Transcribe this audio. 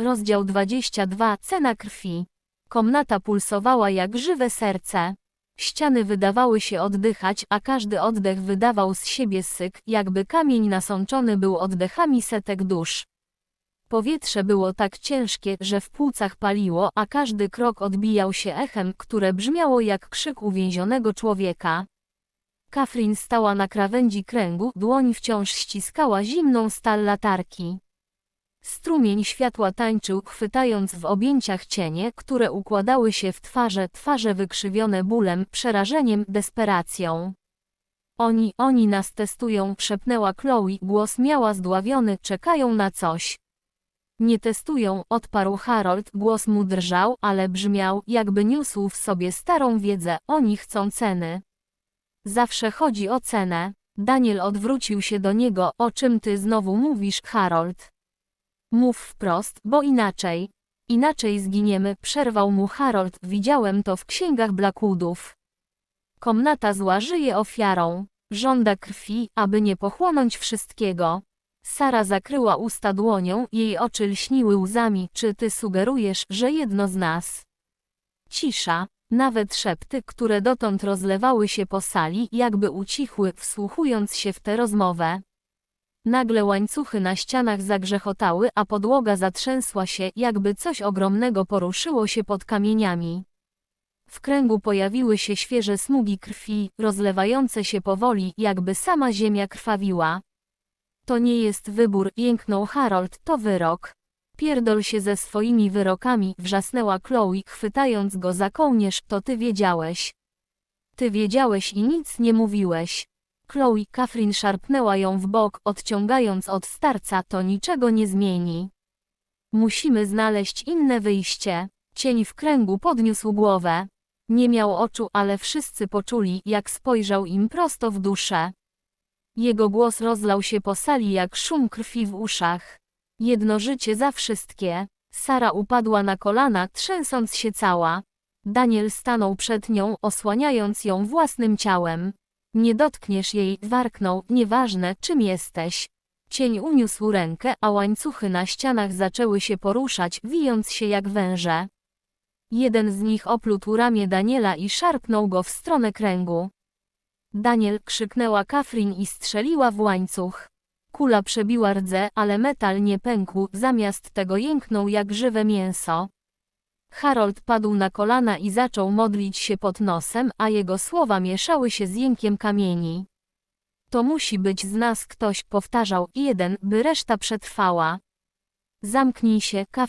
Rozdział 22 Cena krwi. Komnata pulsowała jak żywe serce. Ściany wydawały się oddychać, a każdy oddech wydawał z siebie syk, jakby kamień nasączony był oddechami setek dusz. Powietrze było tak ciężkie, że w płucach paliło, a każdy krok odbijał się echem, które brzmiało jak krzyk uwięzionego człowieka. Kafrin stała na krawędzi kręgu, dłoń wciąż ściskała zimną stal latarki. Strumień światła tańczył, chwytając w objęciach cienie, które układały się w twarze, twarze wykrzywione bólem, przerażeniem, desperacją. Oni, oni nas testują, szepnęła Chloe, głos miała zdławiony, czekają na coś. Nie testują, odparł Harold, głos mu drżał, ale brzmiał, jakby niósł w sobie starą wiedzę, oni chcą ceny. Zawsze chodzi o cenę. Daniel odwrócił się do niego, o czym ty znowu mówisz, Harold? Mów wprost, bo inaczej. Inaczej zginiemy, przerwał mu Harold, widziałem to w księgach Blackwoodów. Komnata zła żyje ofiarą. Żąda krwi, aby nie pochłonąć wszystkiego. Sara zakryła usta dłonią, jej oczy lśniły łzami. Czy ty sugerujesz, że jedno z nas? Cisza, nawet szepty, które dotąd rozlewały się po sali, jakby ucichły, wsłuchując się w tę rozmowę. Nagle łańcuchy na ścianach zagrzechotały, a podłoga zatrzęsła się, jakby coś ogromnego poruszyło się pod kamieniami. W kręgu pojawiły się świeże smugi krwi, rozlewające się powoli, jakby sama ziemia krwawiła. To nie jest wybór, jęknął Harold, to wyrok. Pierdol się ze swoimi wyrokami, wrzasnęła Chloe, chwytając go za kołnierz, to ty wiedziałeś. Ty wiedziałeś i nic nie mówiłeś. Chloe Kafrin szarpnęła ją w bok, odciągając od starca, to niczego nie zmieni. Musimy znaleźć inne wyjście. Cień w kręgu podniósł głowę. Nie miał oczu, ale wszyscy poczuli, jak spojrzał im prosto w duszę. Jego głos rozlał się po sali jak szum krwi w uszach. Jedno życie za wszystkie. Sara upadła na kolana, trzęsąc się cała. Daniel stanął przed nią, osłaniając ją własnym ciałem. Nie dotkniesz jej, warknął, nieważne, czym jesteś. Cień uniósł rękę, a łańcuchy na ścianach zaczęły się poruszać, wijąc się jak węże. Jeden z nich oplótł ramię Daniela i szarpnął go w stronę kręgu. Daniel krzyknęła Kafrin i strzeliła w łańcuch. Kula przebiła rdze, ale metal nie pękł, zamiast tego jęknął jak żywe mięso. Harold padł na kolana i zaczął modlić się pod nosem, a jego słowa mieszały się z jękiem kamieni. To musi być z nas ktoś, powtarzał jeden, by reszta przetrwała. Zamknij się, Kaf